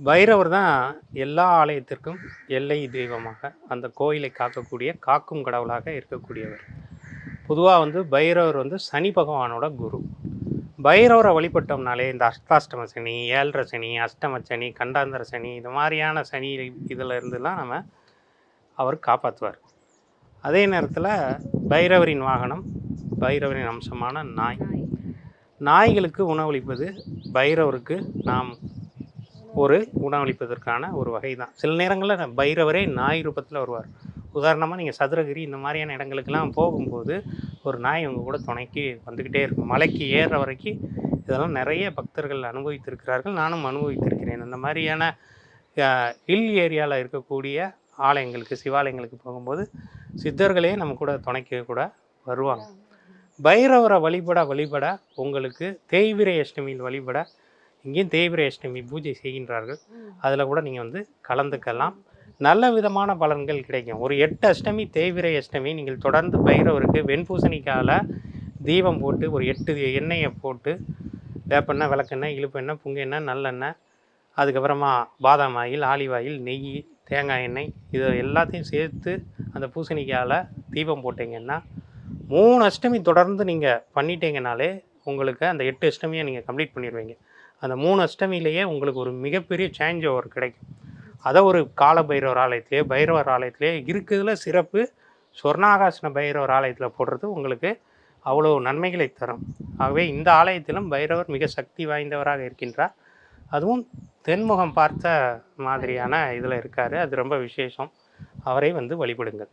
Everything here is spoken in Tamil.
பைரவர் தான் எல்லா ஆலயத்திற்கும் எல்லை தெய்வமாக அந்த கோயிலை காக்கக்கூடிய காக்கும் கடவுளாக இருக்கக்கூடியவர். பொதுவாக வந்து பைரவர் வந்து சனி பகவானோட குரு. பைரவரை வழிபட்டோம்னாலே இந்த அஷ்டாஷ்டம சனி ஏழரை சனி அஷ்டம சனி கண்டாந்தர சனி இது மாதிரியான சனி இதில் இருந்துலாம் நம்ம அவர் காப்பாற்றுவார் அதே நேரத்தில் பைரவரின் வாகனம் பைரவரின் அம்சமான நாய். நாய்களுக்கு உணவளிப்பது பைரவருக்கு நாம் ஒரு உணவளிப்பதற்கான ஒரு வகை தான் சில நேரங்களில் பைரவரே நாய் ரூபத்தில் வருவார். உதாரணமாக நீங்கள் சதுரகிரி இந்த மாதிரியான இடங்களுக்கெல்லாம் போகும்போது ஒரு நாய் உங்கள் கூட துணைக்கு வந்துக்கிட்டே இருக்கும். மலைக்கு ஏறுற வரைக்கும் இதெல்லாம் நிறைய பக்தர்கள் அனுபவித்திருக்கிறார்கள். நானும் அனுபவித்திருக்கிறேன். அந்த மாதிரியான ஹில் ஏரியாவில் இருக்கக்கூடிய ஆலயங்களுக்கு சிவாலயங்களுக்கு போகும்போது சித்தர்களே நம்ம கூட துணைக்க கூட வருவாங்க. பைரவரை வழிபட வழிபட உங்களுக்கு தேய்விரை அஷ்டமியில் வழிபட இங்கேயும் தேய்பிரை அஷ்டமி பூஜை செய்கின்றார்கள். அதில் கூட நீங்கள் வந்து கலந்துக்கலாம். நல்ல விதமான பலன்கள் கிடைக்கும். ஒரு எட்டு அஷ்டமி தேய்பிரை அஷ்டமி நீங்கள் தொடர்ந்து பைரவருக்கு வெண்பூசணிக்கால தீபம் போட்டு ஒரு எட்டு எண்ணெயை போட்டு வேப்பெண்ணெய் விளக்கெண்ணெய் இழுப்பெண்ணெய் புங்கெண்ணெய் நல்லெண்ணெய் அதுக்கப்புறமா பாதாம் ஆயில் ஆலிவ் ஆயில் நெய் தேங்காய் எண்ணெய் இது எல்லாத்தையும் சேர்த்து அந்த பூசணிக்கால தீபம் போட்டிங்கன்னா மூணு அஷ்டமி தொடர்ந்து நீங்கள் பண்ணிட்டீங்கனாலே உங்களுக்கு அந்த எட்டு அஷ்டமியை நீங்கள் கம்ப்ளீட் பண்ணிடுவீங்க. அந்த மூணு அஷ்டமியிலேயே உங்களுக்கு ஒரு மிகப்பெரிய சேஞ்ச் ஓவர் கிடைக்கும். அதை ஒரு கால பைரவர் ஆலயத்திலே பைரவர் ஆலயத்திலேயே இருக்கிறதுல சிறப்பு சொர்ணாகாசன பைரவர் ஆலயத்தில் போடுறது உங்களுக்கு அவ்வளோ நன்மைகளை தரும். ஆகவே இந்த ஆலயத்திலும் பைரவர் மிக சக்தி வாய்ந்தவராக இருக்கின்றார். அதுவும் தென்முகம் பார்த்த மாதிரியான இதில் இருக்கார். அது ரொம்ப விசேஷம். அவரை வந்து வழிபடுங்கள்.